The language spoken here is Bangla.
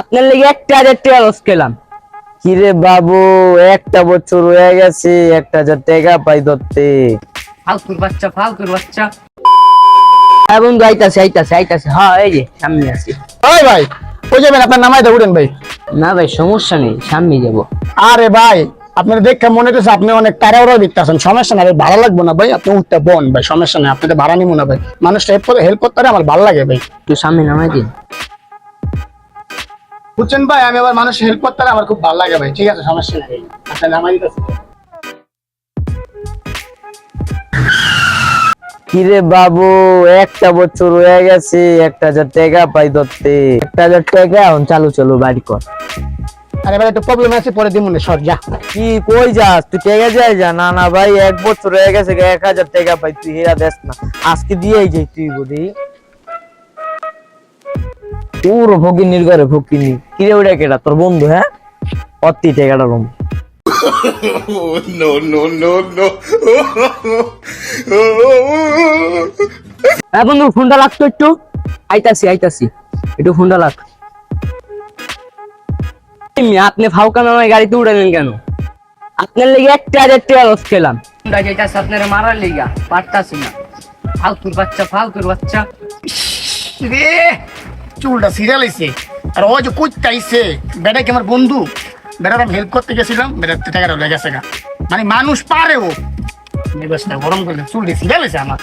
আপনার লেগে একটা হাজার টাকা লস খেলাম। কিরে বাবু একটা বছর হয়ে গেছে একটা হাজার টাকা পাই ধরতে। ফালতুর বাচ্চা ফালতুর বাচ্চা। হ্যাঁ বন্ধু আইতাছে আইতাছে আইতাছে। হ্যাঁ এই যে সামনে আছি। ওই ভাই ওই যাবেন আপনার নামাইতে উঠেন ভাই। না ভাই সমস্যা নেই সামনে যাব। আরে ভাই আপনার দেখে মনে আপনি অনেক আছেন। সমস্যা না ভাই ভালো লাগবে না ভাই আপনি উঠতে বন ভাই সমস্যা নেই আপনাদের ভাড়া নিবো না ভাই। মানুষটা হেল্প করে হেল্প করতে পারে আমার ভালো লাগে ভাই। একটু সামনে নামাই দিন। বুঝছেন ভাই? আমি আবার মানুষ হেল্প করতে আমার খুব ভালো লাগে ভাই। ঠিক আছে সমস্যা নেই। আপনার নামাই দিতেছে। কিরে বাবু একটা বছর হয়ে গেছে একটা হাজার টাকা পাই ধরতে। একটা হাজার টাকা এখন চালু চলো বাড়ি কর। আরে ভাই একটু প্রবলেম আছে পরে দিমুন সর যা। কি কই যাস? তুই টাকা যাই যা। না না ভাই এক বছর হয়ে গেছে এক হাজার টাকা পাই। তুই হেরা দেস না। আজকে দিয়েই যাই তুই বুঝি পুরো ফকিনির ঘরে ফকিনি কিরে ওটা কেটা তোর বন্ধু হ্যাঁ? অতি টাকাটা রুম? হ্যাঁ বন্ধু ফোনটা লাগতো একটু। আইতাছি আইতাছি। একটু ফোনটা লাগ আপনি ফাউকা নামায় গাড়িতে উড়ালেন কেন? আপনার লেগে একটা হাজার টাকা লস খেলাম। যেটাছে আপনার মারার লেগা পারতাছি না। ফালতুর বাচ্চা ফালতুর বাচ্চা। রে! চুলটা সিরিয়াল আইছে। আর ও যে কুচটা আইছে বেটা কি আমার বন্ধু, বেটার আমি হেল্প করতে গেছিলাম বেটার টাকাটা লেগে গেছে। মানে মানুষ পারে ও। গরম করলে চুলটা সিরিয়াল আইছে আমার।